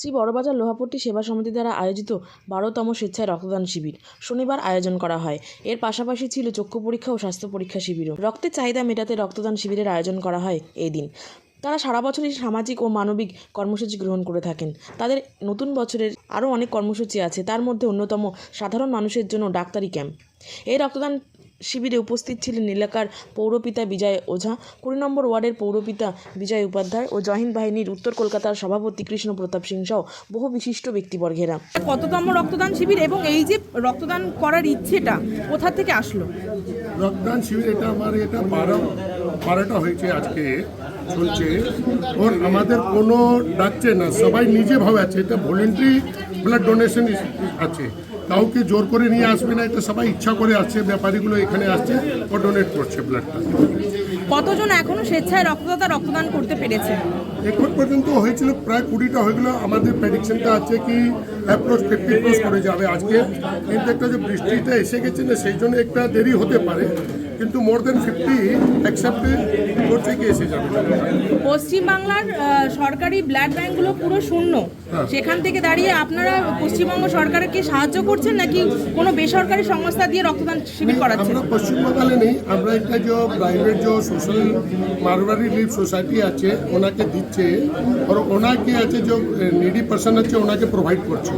শ্রী বড়বাজার লোহাপট্টি সেবা সমিতি দ্বারা আয়োজিত বারোতম স্বেচ্ছায় রক্তদান শিবির শনিবার আয়োজন করা হয়। এর পাশাপাশি ছিল চক্ষু পরীক্ষা ও স্বাস্থ্য পরীক্ষা শিবিরও। রক্তের চাহিদা মেটাতে রক্তদান শিবিরের আয়োজন করা হয় এই দিন। তারা সারা বছরই সামাজিক ও মানবিক কর্মসূচি গ্রহণ করে থাকেন। তাদের নতুন বছরের আরও অনেক কর্মসূচি আছে। তার মধ্যে অন্যতম সাধারণ মানুষের জন্য ডাক্তারি ক্যাম্প। এই রক্তদান শিবিরে উপস্থিত ছিলেন এলাকার পৌরপিতা বিজয় ওঝা কুড়ি নম্বর ওয়ার্ডের পৌরপিতা বিজয় উপাধ্যায় ও জহিন বাহিনীর উত্তর কলকাতার সভাপতি কৃষ্ণ প্রতাপ সিং সহ বহু বিশিষ্ট ব্যক্তিবর্গেরা। কততম রক্তদান শিবির এবং এই যে রক্তদান করার ইচ্ছেটা কোথা থেকে আসলো? রক্তদান শিবির এটা আমার এটা বারো বারোটা হয়েছে আজকে চলছে। ওর আমাদের কোনো ডাকছে না সবাই নিজে ভাবে আছে এটা ভলেন্টারি ব্লাড ডোনেশন আছে। কাউকে জোর করে নিয়ে আসবে না এটা সবাই ইচ্ছা করে আসছে ব্যাপারীগুলো এখানে আসছে ও ডোনেট করছে ব্লাডটা কতজন এখনও স্বেচ্ছায় রক্তদাতা রক্তদান করতে পেরেছে? এখন পর্যন্ত হয়েছিল প্রায় কুড়িটা হয়ে গেলো আমাদের প্রেডিকশনটা আছে কি অ্যাপ্রোচ ফিফটি ক্রস করে যাবে আজকে। কিন্তু একটা যে বৃষ্টিটা এসে গেছে না সেই জন্য একটা দেরি হতে পারে। কিন্তু মোর দেন ফিফটি অ্যাকসেপ্ট করছে কি এসে যাবে। পশ্চিমবাংলার সরকারি ব্লাড ব্যাঙ্কগুলো পুরো শূন্য। সেখান থেকে দাঁড়িয়ে আপনারা পশ্চিমবঙ্গ সরকারকে সাহায্য করছেন নাকি কোনো বেসরকারি সংস্থা দিয়ে রক্তদান শিবির করাচ্ছেন আমরা পশ্চিমবঙ্গে নেই আমরা একটা যে প্রাইভেট যে সোশ্যাল মারवाड़ी লিভ সোসাইটি আছে ওনাকে দিচ্ছে আর ওনাকে আছে যে নিডি পার্সন আছে ওনাকে প্রোভাইড করছে।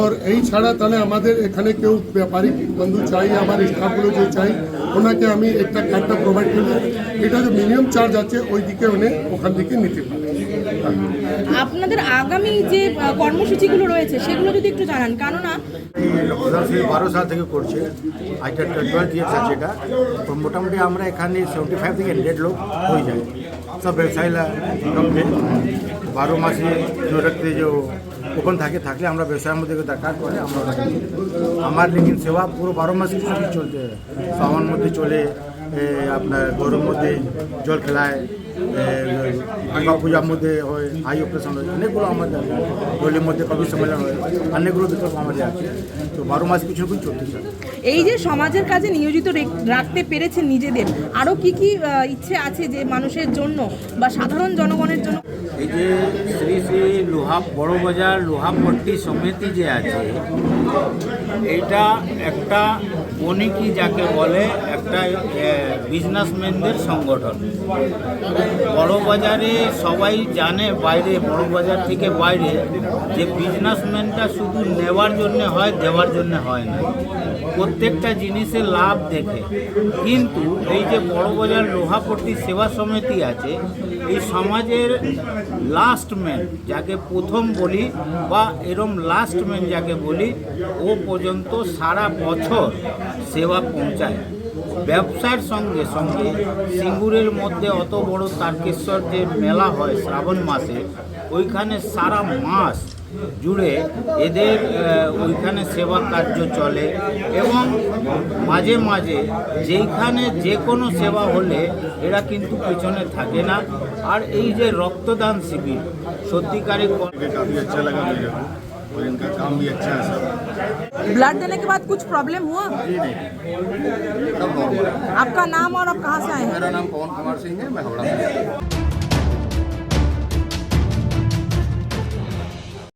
আর এই ছাড়া তাহলে আমাদের এখানে কেউ ব্যাপারিক বন্ধু চাই আমার স্টাফগুলো যে চাই ওনাকে আমি একটা কার্ডটা প্রোভাইড করব। এটা যে মিনিমাম চার্জ আছে ওই দিকে উনি ওখান থেকে নিতে পারে আপনাদের আগামী যে কর্মসূচিগুলো রয়েছে সেগুলো যদি একটু জানান। কেননা বারো সাল থেকে করছে। আজকে টুয়েলভ ইয়ার্স আছে এটা। তো মোটামুটি আমরা এখানে সেভেন্টি ফাইভ থেকে হান্ড্রেড লোক হয়ে যায়। সব ব্যবসায়ীরা বারো মাসে যে जो ওপেন থাকে, থাকলে আমরা ব্যবসায়ের মধ্যে দরকার করে আমরা আমার লেকিন সেবা পুরো বারো মাস কিছু চলতে শ্রাবণ মধ্যে চলে আপনার গরম মধ্যে জল খেলায় দুর্গা পূজার মধ্যে হয় আই অপারেশন হয় অনেকগুলো আমাদের দলের মধ্যে কবি সম্মেলন হয় অনেকগুলো বিকল্প আমাদের আছে। তো বারো মাস কিছু কিছু চলতে এই যে সমাজের কাজে নিয়োজিত রাখতে পেরেছেন নিজেদের আরও কি কি ইচ্ছে আছে যে মানুষের জন্য বা সাধারণ জনগণের জন্য? এই যে শ্রী শ্রী লোহা বড়বাজার লোহাপট্টি সমিতি যে আছে এটা একটা বণিকি যাকে বলে একটা বিজনেসম্যানদের সংগঠন। বড়বাজারে সবাই জানে বাইরে, বড়বাজার থেকে বাইরে যে বিজনেসম্যানটা শুধু নেওয়ার জন্য হয়, দেওয়ার জন্য হয় না। প্রত্যেকটা জিনিসের লাভ দেখে। কিন্তু এই যে বড়বাজার লোহাপট্টি সেবা সমিতি আছে, এই সমাজের লাস্ট ম্যান যাকে প্রথম বলি বা এরম লাস্ট ম্যান যাকে বলি, ও পর্যন্ত সারা বছর সেবা পৌঁছায়। ব্যবসার সঙ্গে সঙ্গে সিঙ্গুরের মধ্যে অত বড় তারকেশ্বর যে মেলা হয় শ্রাবণ মাসে, ওইখানে সারা মাস জুড়ে এদের আহ, ওইখানে সেবা কার্য চলে এবং মাঝে মাঝে যেইখানে যে কোনো সেবা হলে এরা কিন্তু পেছনে থাকে না আর এই যে রক্তদান শিবির সত্যিকারের ক- ये काफ़ी अच्छा लगा मेरे को और इनका काम भी अच्छा है सब ब्लड देने के बाद कुछ प्रॉब्लम हुआ जी नहीं सब नॉर्मल है आपका नाम और आप कहाँ से आए हैं मेरा नाम पवन कुमार सिंह है मैं हावड़ा से हूँ।